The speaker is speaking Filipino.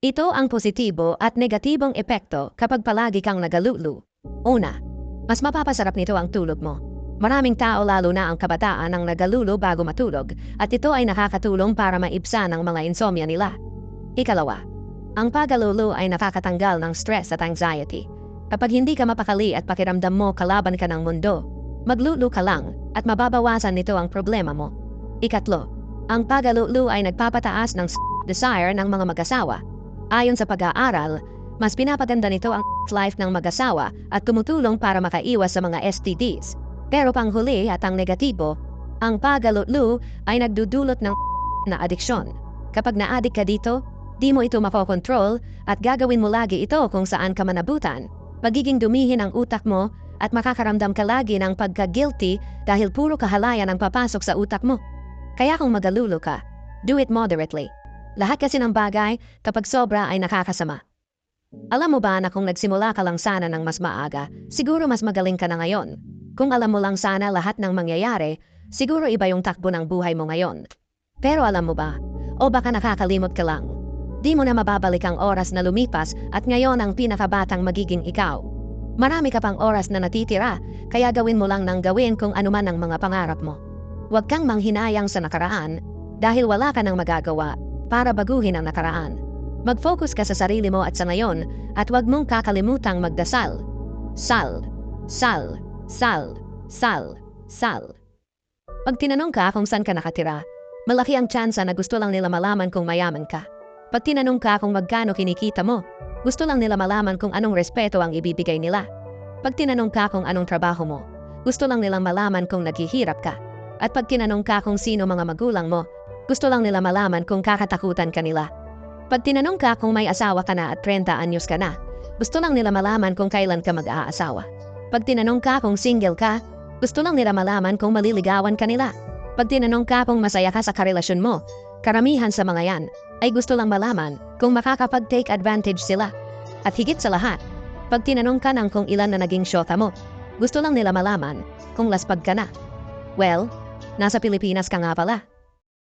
Ito ang positibo at negatibong epekto kapag palagi kang nagalulu. Una, mas mapapasarap nito ang tulog mo. Maraming tao lalo na ang kabataan ang nagalulo bago matulog at ito ay nakakatulong para maibsan ang mga insomnia nila. Ikalawa, ang pagalulu ay nakakatanggal ng stress at anxiety. Kapag hindi ka mapakali at pakiramdam mo kalaban ka ng mundo, maglulu ka lang at mababawasan nito ang problema mo. Ikatlo, ang pagalulu ay nagpapataas ng desire ng mga mag-asawa. Ayon sa pag-aaral, mas pinapaganda nito ang life ng mag-asawa at tumutulong para makaiwas sa mga STDs. Pero panghuli at ang negatibo, ang pagalulu ay nagdudulot ng na adiksyon. Kapag na-addict ka dito, di mo ito makokontrol at gagawin mo lagi ito kung saan ka manabutan. Magiging dumihin ang utak mo at makakaramdam ka lagi ng pagka-guilty dahil puro kahalayan ang papasok sa utak mo. Kaya kung magalulo ka, do it moderately. Lahat kasi ng bagay kapag sobra ay nakakasama. Alam mo ba na kung nagsimula ka lang sana ng mas maaga, siguro mas magaling ka na ngayon. Kung alam mo lang sana lahat ng mangyayari, siguro iba yung takbo ng buhay mo ngayon. Pero alam mo ba, o baka nakakalimot ka lang, di mo na mababalik ang oras na lumipas at ngayon ang pinakabatang magiging ikaw. Marami ka pang oras na natitira, kaya gawin mo lang ng gawin kung anuman ang mga pangarap mo. Huwag kang manghinayang sa nakaraan dahil wala ka nang magagawa para baguhin ang nakaraan. Mag-focus ka sa sarili mo at sa ngayon at huwag mong kakalimutang magdasal. Sal, sal, sal, sal, sal. Pag tinanong ka kung saan ka nakatira, malaki ang tsansa na gusto lang nila malaman kung mayaman ka. Pag tinanong ka kung magkano kinikita mo, gusto lang nila malaman kung anong respeto ang ibibigay nila. Pag tinanong ka kung anong trabaho mo, gusto lang nilang malaman kung naghihirap ka. At pag tinanong ka kung sino mga magulang mo, gusto lang nila malaman kung kakatakutan ka nila. Pag tinanong ka kung may asawa ka na at 30 anyos ka na, gusto lang nila malaman kung kailan ka mag-aasawa. Pag tinanong ka kung single ka, gusto lang nila malaman kung maliligawan ka nila. Pag tinanong ka kung masaya ka sa karelasyon mo, karamihan sa mga yan ay gusto lang malaman kung makakapag-take advantage sila. At higit sa lahat, pag tinanong ka ng kung ilan na naging syota mo, gusto lang nila malaman kung laspag ka na. Well, nasa Pilipinas ka nga pala.